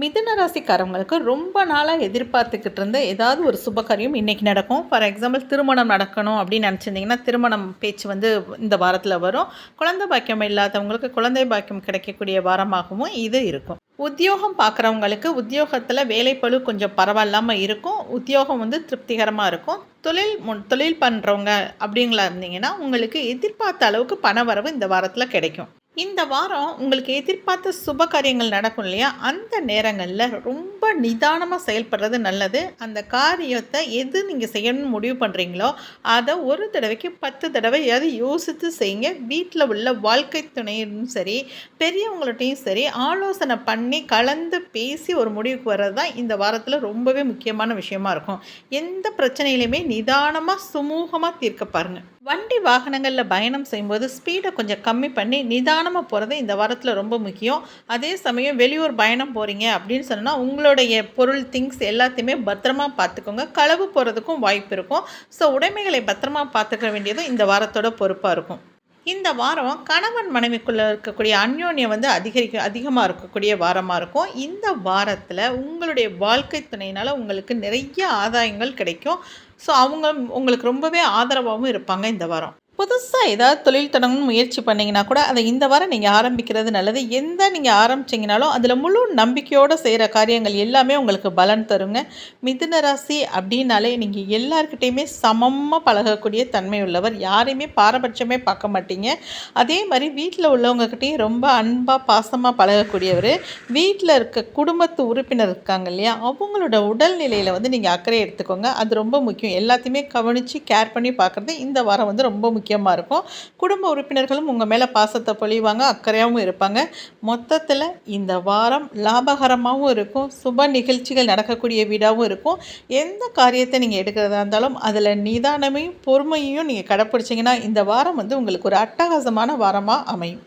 மிதுன ராசிக்காரவங்களுக்கு ரொம்ப நாளாக எதிர்பார்த்துக்கிட்டு இருந்த ஏதாவது ஒரு சுபகாரியம் இன்றைக்கி நடக்கும். ஃபார் எக்ஸாம்பிள் திருமணம் நடக்கணும் அப்படின்னு நினச்சிருந்தீங்கன்னா திருமணம் பேச்சு வந்து இந்த வாரத்தில் வரும். குழந்தை பாக்கியம் இல்லாதவங்களுக்கு குழந்தை பாக்கியம் கிடைக்கக்கூடிய வாரமாகவும் இது இருக்கும். உத்தியோகம் பார்க்குறவங்களுக்கு உத்தியோகத்தில் வேலைப்பழு கொஞ்சம் பரவாயில்லாமல் இருக்கும். உத்தியோகம் வந்து திருப்திகரமாக இருக்கும். தொழில் முன் தொழில் பண்ணுறவங்க அப்படிங்களா இருந்தீங்கன்னா உங்களுக்கு எதிர்பார்த்த அளவுக்கு பண வரவு இந்த வாரத்தில் கிடைக்கும். இந்த வாரம் உங்களுக்கு எதிர்பார்த்த சுப காரியங்கள் நடக்கும் இல்லையா? அந்த நேரங்களில் ரொம்ப நிதானமாக செயல்படுறது நல்லது. அந்த காரியத்தை எது நீங்கள் செய்யணும்னு முடிவு பண்ணுறீங்களோ அதை ஒரு தடவைக்கு பத்து தடவை எதாவது யோசித்து செய்யுங்க. வீட்டில் உள்ள வாழ்க்கை துணையும் சரி பெரியவங்கள்ட்டையும் சரி ஆலோசனை பண்ணி கலந்து பேசி ஒரு முடிவுக்கு வர்றது தான் இந்த வாரத்தில் ரொம்பவே முக்கியமான விஷயமா இருக்கும். எந்த பிரச்சனையிலையுமே நிதானமாக சுமூகமாக தீர்க்க பாருங்கள் வண்டி வாகனங்களில் பயணம் செய்யும்போது ஸ்பீடை கொஞ்சம் கம்மி பண்ணி நிதானமாக போகிறது இந்த வாரத்தில் ரொம்ப முக்கியம். அதே சமயம் வெளியூர் பயணம் போகிறீங்க அப்படின்னு சொன்னால் உங்களுடைய பொருள் திங்ஸ் எல்லாத்தையுமே பத்திரமா பார்த்துக்கோங்க. களவு போகிறதுக்கும் வாய்ப்பு இருக்கும். ஸோ உடைமைகளை பத்திரமா பார்த்துக்க வேண்டியதும் இந்த வாரத்தோட பொறுப்பாக இருக்கும். இந்த வாரம் கணவன் மனைவிக்குள்ளே இருக்கக்கூடிய அந்யோன்யம் வந்து அதிகரிக்க அதிகமாக இருக்கக்கூடிய வாரமாக இருக்கும். இந்த வாரத்தில் உங்களுடைய வாழ்க்கை துணையினால் உங்களுக்கு நிறைய ஆதாயங்கள் கிடைக்கும். ஸோ அவங்க உங்களுக்கு ரொம்பவே ஆதரவாகவும் இருப்பாங்க இந்த வாரம். புதுசாக ஏதாவது தொழில் தொடங்கணும்னு முயற்சி பண்ணிங்கன்னா கூட அதை இந்த வாரம் நீங்கள் ஆரம்பிக்கிறது நல்லது. எந்த நீங்கள் ஆரம்பிச்சிங்கனாலும் அதில் முழு நம்பிக்கையோடு செய்கிற காரியங்கள் எல்லாமே உங்களுக்கு பலன் தருங்க. மிதுன ராசி அப்படின்னாலே நீங்கள் எல்லாருக்கிட்டேயுமே சமமாக பழகக்கூடிய தன்மை உள்ளவர். யாரையுமே பாரபட்சமே பார்க்க மாட்டீங்க. அதே மாதிரி வீட்டில் உள்ளவங்கக்கிட்டேயும் ரொம்ப அன்பாக பாசமாக பழகக்கூடியவர். வீட்டில் இருக்க குடும்பத்து உறுப்பினர் இருக்காங்க இல்லையா? அவங்களோட உடல்நிலையில் வந்து நீங்கள் அக்கறை எடுத்துக்கோங்க. அது ரொம்ப முக்கியம். எல்லாத்தையுமே கவனித்து கேர் பண்ணி பார்க்குறது இந்த வாரம் வந்து ரொம்ப முக்கியம். முக்கியமாக இருக்கும். குடும்ப உறுப்பினர்களும் உங்கள் மேலே பாசத்தை பொழிவாங்க அக்கறையாகவும் இருப்பாங்க. மொத்தத்தில் இந்த வாரம் லாபகரமாகவும் இருக்கும். சுப நிகழ்ச்சிகள் நடக்கக்கூடிய வீடாகவும் இருக்கும். எந்த காரியத்தை நீங்கள் எடுக்கிறதா இருந்தாலும் அதில் நிதானமையும் பொறுமையும் நீங்கள் கடைப்பிடிச்சிங்கன்னா இந்த வாரம் வந்து உங்களுக்கு ஒரு அட்டகாசமான வாரமாக அமையும்.